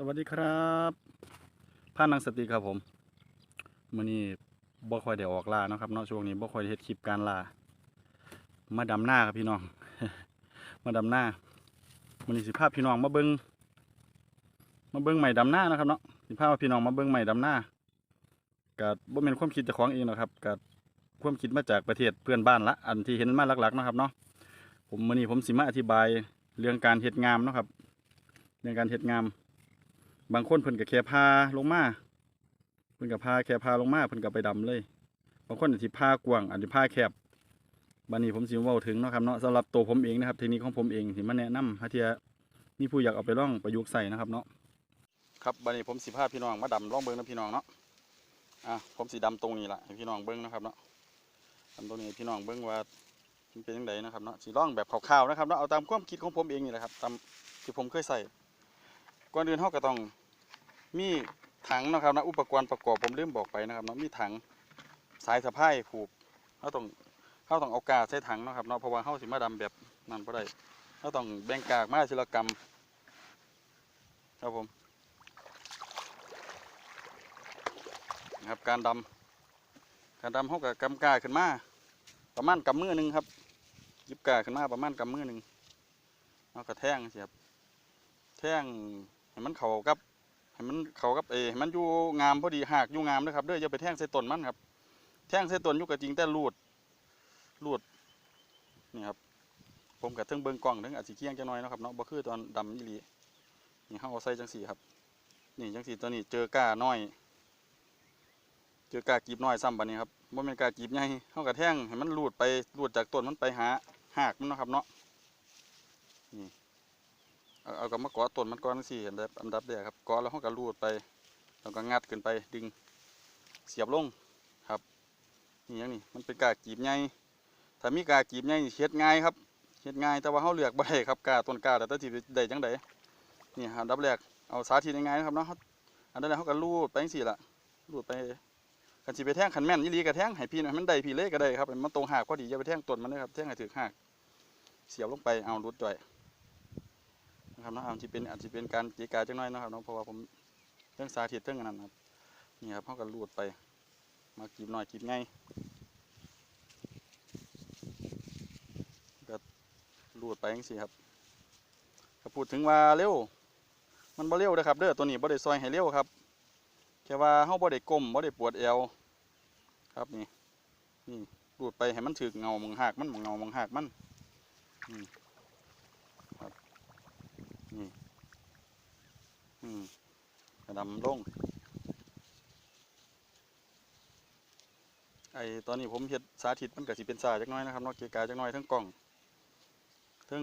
สวัสดีครับผ่านนังสติครับผมมื้อนี้บ่ค่อยได้ออกล่านะครับเนาะช่วงนี้บ่ค่อยเฮ็ดคลิปการล่ามาดำหน้าครับพี่น้อง มาดำหน้ามื้อนี้สิพาพพี่น้องมาเบิ่งมาเบิ่งใหม่ดำหน้านะครับเนาะสิพาพพี่น้องมาเบิ่งใหม่ดำหน้าก็บ่แม่นความคิดจ้าของเองหรอกครับก็ความคิดมาจากประเทศเพื่อนบ้านละอันที่เห็นมาหลักๆนะครับเนาะผมมื้อนี้ผมสิมาอธิบายเรื่องการเฮ็ดงามนะครับเรื่องการเฮ็ดงาม บางคนเพิ่นก็แค่พาลงมาเพิ่นก็พาแค่พาลงมาเพิ่นก็ไปดำเลย บางคนอาจสิพากว้างอาจสิพาแคบบัดนี้ผมสิว้าถึงเนาะครับเนาะสำหรับตัวผมเองนะครับเทคนิคของผมเองที่มาแนะนำถ้าเทียมีผู้อยากเอาไปล่องประยุกต์ใส่นะครับเนาะครับบัดนี้ผมสิพาพี่น้องมาดำล่องเบิ่งนะพี่น้องเนาะอะผมสิดำตรงนี้แหละให้พี่น้องเบิ่งนะครับเนาะดำตรงนี้พี่น้องเบิ่งว่ามันเป็นจังไดนะครับเนาะสิลองแบบคร่าวๆนะครับเนาะเอาตามความคิดของผมเองนี่แหละครับตามที่ผมเคยใส่ ก่อนอื่นเราก็ต้องมีถังนะครับนะอุปกรณ์ประกอบผมลืมบอกไปนะครับเนาะมีถังสายสะพายผูกเราต้องเราต้องเอากาใส่ถังนะครับเนาะเพราะว่าเราสิมาดำแบบนั้นบ่ได้เราต้องแบ่งกากมาทีลกรรมครับผมนะครับการดำการดำเขากับกำกาขึ้นมาประมาณกำมือหนึ่งครับยิบกาขึ้นมาประมาณกำมือหนึ่งเอากระแทงสิครับแท่ง ให้มันเข้ากับให้มันเข้ากับเอให้มันอยู่งามพอดีหากอยู่งามนะครับเด้ออย่าไปแท่งใส่ต้นมันครับ แท่งใส่ต้นอยู่ก็จริงแต่รูดรูดนี่ครับผมกับเทิงเบิงกล้องเทิงอาจสิเคียงจังน้อยนะครับเนาะบ่คือตอนดำอีหลีนี่เฮาเอาใส่จังสี่ครับ นี่จังสี่ตัวนี้เจอก้าน้อย เจอกากีบน้อยซ้ำบัดนี้ครับบ่แม่นกากีบใหญ่เฮาก็แท่งให้มันรูดไปรูดจากต้นมันไปหาหากมันนะครับเนาะเอา เอากับมะกอต้นมันก้อนสี่อันดับอันดับแรกครับก้อนแล้วเขาก็รูดไปแล้วก็งัดขึ้นไปดึงเสียบลงครับนี่อย่างนี้มันเป็นกากีบใหญ่ถ้ามีกากีบใหญ่เฮ็ดง่ายครับเฮ็ดง่ายแต่ว่าเขาเลือกบ่ได้ครับกาต้นกาแต่ต้นที่ได้จังไดนี่อันดับแรกเอาสาธิตง่ายๆนะครับเนาะอันดับแรกเขาก็รูดไปจังซี่ละรูดไปกันสิไปแท่งขันแม่นยี่ลีกระแท่งให้พี่น่อยมันได้พี่เล็กก็ได้ครับมันตรงหากพอดีอย่าไปแท่งต้นมันเลยครับแท่งให้ถึกหากเสียบลงไปเอารุดจ่อย นะครับเนาะอาจจะเป็นอาจจะเป็นการจีกาจังน้อยนะครับเนาะเพราะว่าผมเรื่องสาธิตเรื่องนั้นครับนี่ครับเขาก็รูดไป มากีบหน่อยกีบไงก็รูดไปจังซี่ครับก็พูดถึงว่าเร็ว มันบ่เร็วนะครับเด้อตัวนี้บ่ได้ซอยให้เร็วครับแค่ว่าเฮาบ่ได้ก้มบ่ได้ปวดเอวครับนี่นี่รูดไปให้มันถึกเงามองหักมันมองเงามองหักมันอืม อืมกระ ดำลงไอตอนนี้ผมเฮ็ดสาธิตมันก็สิเป็นสาจักน้อยนะครับนาะเกีย์กายจักน้อยทั้งกล้องทั้ง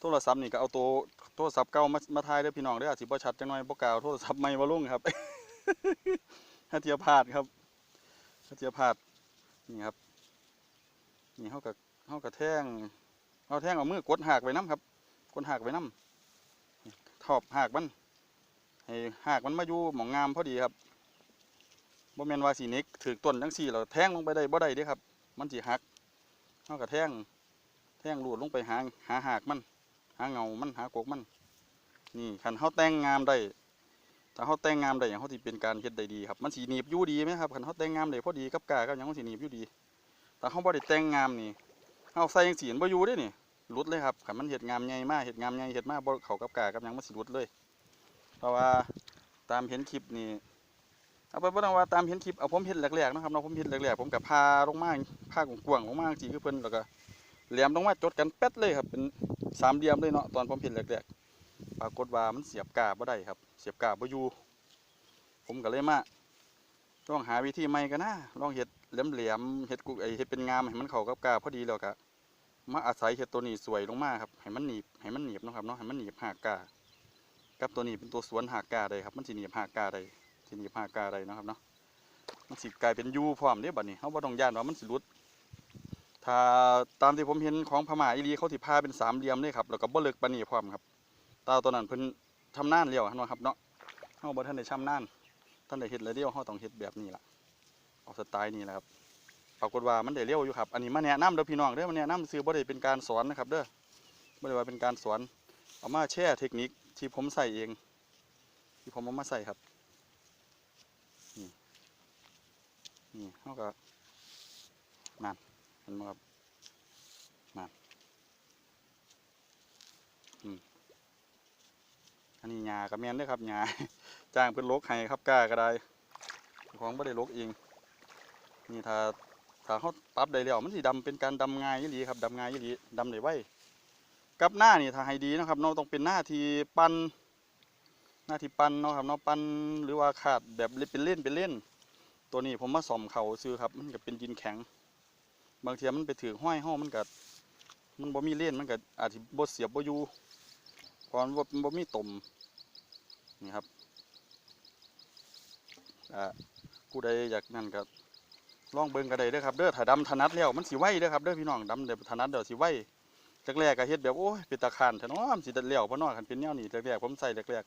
โทรศัพท์นี่ก็เอาตัวโทรศัพท์เก่ามามาถ่ายด้อพี่น้องด้ออาจสิบ่ชัดจักหน้อยบ่กล่าวโทรศัพท์ใหม่มาลงครับถ้าเทียบพาดครับถ้าเทียบพาดนี่ครับนี่เฮาก็เฮาก็แท่งเอาแท่งเอามือกดหักไว้นํครับกดหักไว้นํทอบหักมัน ให้หากมันมาอยู่หมองงามพอดีครับบ่แมนว่าสีน็กถือต้นจังสี่เราแทงลงไปได้บ่ได้เด้ครับ มันสิหักเฮาก็แทงแทงรูดลงไปหาหาหากมัน หาเงามันหากกมัน นี่คันเฮาแต่งงามได้ถ้าเฮาแต่งงามได้อย่างเฮาสิเป็นการเฮ็ดได้ดีครับ มันสิหนีบยู่ดีไหมครับคันเฮาแต่งงามได้พอดีกับกากับหยังมันสิหนีบยู่ดีแต่เฮาบ่ได้แต่งงามนี่เฮาใส่จังซี่มันบ่ยู่เด้นี่หลุดเลยครับคันมันเฮ็ดงามใหญ่มากเฮ็ดงามใหญ่เฮ็ดมากบ่เขากับกากับหยังมันสิหลุดเลย ราะว่าตามเห็นคลิปนี่เอาไปบ่ต้องว่าตามเห็นคลิปเอาผมเห็นแรกๆนะครับเนาผมเห็นแรกๆผมกับพาลงมาพากว้างลงมาจีคือเพิ่นแล้วก็แหลมลงมาจดกันแป๊ดเลยครับเป็นสามเหลี่ยมเลยเนาะตอนผมเห็นแรกๆปรากฏว่ามันเสียบกาบ่ได้ครับ เสียบกาบ่อยู่ผมก็เลยมาลองหาวิธีใหม่กันนะลองเห็ดแหลมๆเห็ดกุไอเห็ดเป็นงามให้มันเข้ากับกาพอดีแล้วก็มาอาศัยเห็ดตัวนี้สวยลงมาครับให้มันหนีบให้มันหนีบนะครับเนาะให้มันหนีบหากกา กับตัวนี้เป็นตัวสวนหากกาได้ครับมันสิหนีบหากกาได้สิหนีบหากกาได้นะครับเนาะมันสิกลายเป็นยูพร้อมเด้บัดนี้เฮาบ่ต้องย่านว่ามันสิหลุดถ้าตามที่ผมเห็นของพม่าอีหลีเขาสิพาเป็นสามเหลี่ยมเลยครับแล้วก็บ่เลิกปานนี้พร้อมครับตาตัวนั้นเพิ่นชำนาญแล้วนะครับเนาะเฮาบ่ทันได้ชำนาญท่านได้เฮ็ดแล้วเดียวเฮาต้องเฮ็ดแบบนี้ล่ะเอาสไตล์นี้แหละครับปรากฏว่ามันได้เร็วอยู่ครับอันนี้มาแนะนำเด้อพี่น้องเด้อมาแนะนำซื้อบ่ได้เป็นการสอนนะครับเด้อบ่ได้ว่าเป็นการสอนเอามาแชร์เทคนิค ที่ผมใส่เอง ที่ผมเอามาใส่ครับ นี่นี่เขาก็นั่นเห็นไหมครับนั่นอืมอันนี้หญ้ากับแมนเด้วยครับหญ้าจ้างเพิ่นลกให้ครับกล้าก็ได้ของไม่ได้ลกเอง นี่ถ้าถ้าเขาปรับได้แล้วมันสิดำเป็นการดำง่ายยี่หลีครับดำง่ายยี่หลีดำได้ไว กับหน้านี่ถ้าให้ดีนะครับเนาะต้องเป็นหน้าที่ปั้นหน้าที่ปั้นเนาะครับเนาะปั้นหรือว่าขาดแบบเป็นเล่นเป็นเล่น ตัวนี้ผมมาส่อมเขาซื้อครับ มันก็เป็นดินแข็ง บางทีมันไปถือห้อยห้อมันก็มันบ่มีเล่นมันก็อาจจะบ่เสียบบ่อยู่พรามันบ่บ่มีตมนี่ครับอ่าผู้ใดอยากนั่นก็ลองเบิ่งก็ได้เด้อครับเด้อถ้าดำถนัดแล้วมันสิไวเด้อครับเด้อพี่น้องดำเดี๋ยวถนัดเดี๋ยวสิไว แรกๆก็เฮ็ดแบบโอ้ยเป็นตาคร้านแท้นาะมันสิได้แล้วบ่เนาะคันเป็นแนวนี้แรกๆผมใส่แรก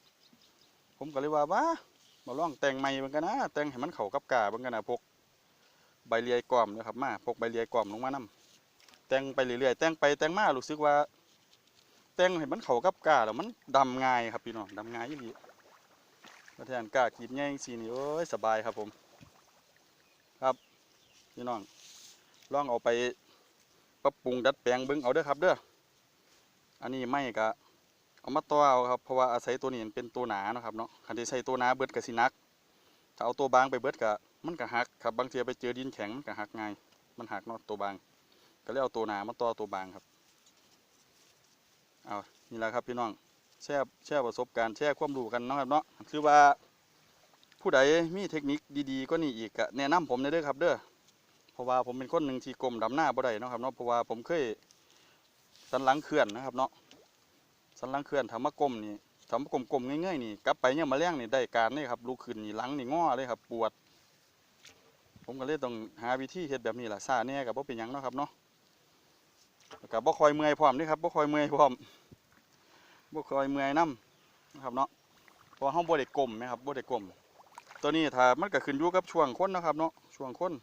ๆผมก็เลยว่าว้ามาลองแต่งใหม่บิ่งกันนะแต่งให้มันเข้ากับกาบิ่งกันนะพกใบเลียกล่อมนะครับมาพกใบเลียกล่อมลงมานํแต่งไปเรื่อยๆแต่งไปแต่งมารู้สึกว่า แต่งให้มันเข้ากับกาแล้วมันดำง่ายครับพี่น้องดำง่ายอีหลีประแทนกาขีดแง่งสีนี่โอ้ยสบายครับผม ครับพี่น้องลองเอาไป รับปรุงดัดแปลงเบิ่งเอาเด้อครับเด้ออันนี้ไม่กะเอามาต่อเอาครับเพราะว่าอาศัยตัวนี้เป็นตัวหนานะครับเนาะคันที่ใส่ตัวหนาเบิดกับสินักถ้าเอาตัวบางไปเบิดกะมันก็หักครับบางทีไปเจอดินแข็งมันก็หักง่ายมันหักเนาะตัวบาง ก็เลยเอาตัวหนามาต่อตัวบางครับเอานี่แหละครับพี่น้องแชร์แชร์ประสบการณ์แชร์ความรู้กันเนาะครับเนาะคือว่าผู้ใดมีเทคนิคดีๆก็นี่อีกก็แนะนำผมได้เด้อครับเด้อ เพราะว่าผมเป็นคนหนึ่งที่กลมดำหน้าบ่ได้นะครับเนาะเพราะว่าผมเคยสันหลังเคลื่อนนะครับเนาะสันหลังเคลื่อนทำมากลมนี่ทำมากลมกลมง่ายๆนี่กลับไปเนี่ยมาเลี้ยงนี่ได้การนี่ครับลูกขึ้นนี่หลังนี่ง้อเลยครับปวด ผมก็เลยต้องหาวิธีเฮ็ดแบบนี้แหละซาเนี่ยกับบ่เป็นหยังเนาะครับเนาะกับบ่คอยเมื่อยพร้อมนี่ครับบ่คอยเมื่อยพร้อมบ่คอยเมื่อยนํนะครับเนาะเพราะเฮาบ่ได้กลมนะครับบ่ได้กลมตัวนี้ถ้ามันก็ขึ้นอยู่กับช่วงคนนะครับเนาะช่วงคน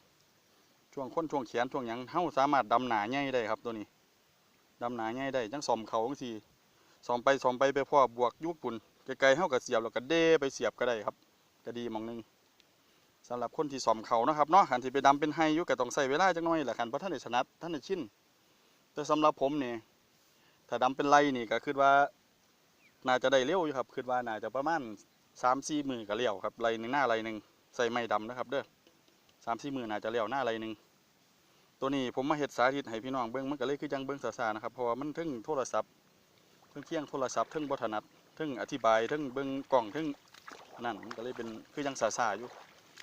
ช่วงค้นช่วงแขนช่วงหยังเฮาสามารถดำหนาใหญ่ได้ครับตัวนี้ดำหนาใหญ่ได้จังซ่อมเขาจังซี่สอมไปสอมไปไปพ่อบวกยุบปุ่นไกลๆเฮาก็เสียบแล้วก็เด้ไปเสียบก็ได้ครับก็ดีมองหนึงสำหรับคนที่สอมเขานะครับเนาะคันที่ไปดำเป็นไฮยู่ก็ต้องใช้เวลาจักหน่อยแหละคันเพราะท่านได้ถนัดท่านได้ชินแต่สำหรับผมเนี่ยถ้าดำเป็นไรนี่ก็คือว่าน่าจะได้เร็วอยู่ครับคือว่าน่าจะประมาณ3-4มื้อก็เลี้ยวครับไรหนึ่งหน้าไรหนึ่งใส่ไม้ดำนะครับเด้อ3-4มื้อน่าจะเลี้ยวหน้าไรหนึ่ง ตัวนี้ผมมาเฮ็ดสาธิตให้พี่น้องเบิ่งมันก็เลยคือจังเบิ่งซ่านะครับเพราะว่ามันถึงโทรศัพท์เทิงเคียงโทรศัพท์เทิงบ่ถนัดเทิงอธิบายเทิงเบิ่งกล้องเทิงนั่นมันก็เลยเป็นคือยังสาๆอยู่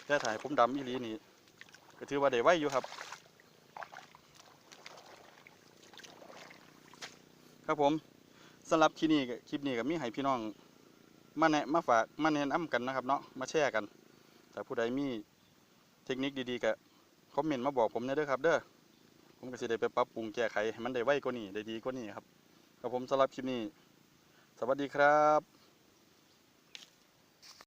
แต่ถ่ายผมดำอีหลีนี่ก็ถือว่าได้ไวอยู่ครับ ครับผมสำหรับคลิปนี้คลิปนี้ก็มีให้พี่น้อง มาแนะมาฝากมาแนะนำกันนะครับเนาะมาแชร์กันถ้าผู้ใดมีเทคนิคดีๆก็ คอมเมนต์มาบอกผมได้เด้อครับ เด้อผมก็สิได้ไปปรับปรุงแก้ไขให้มันได้ไวกว่านี้ได้ดีกว่านี้ครับกับผมสำหรับคลิปนี้ สวัสดีครับ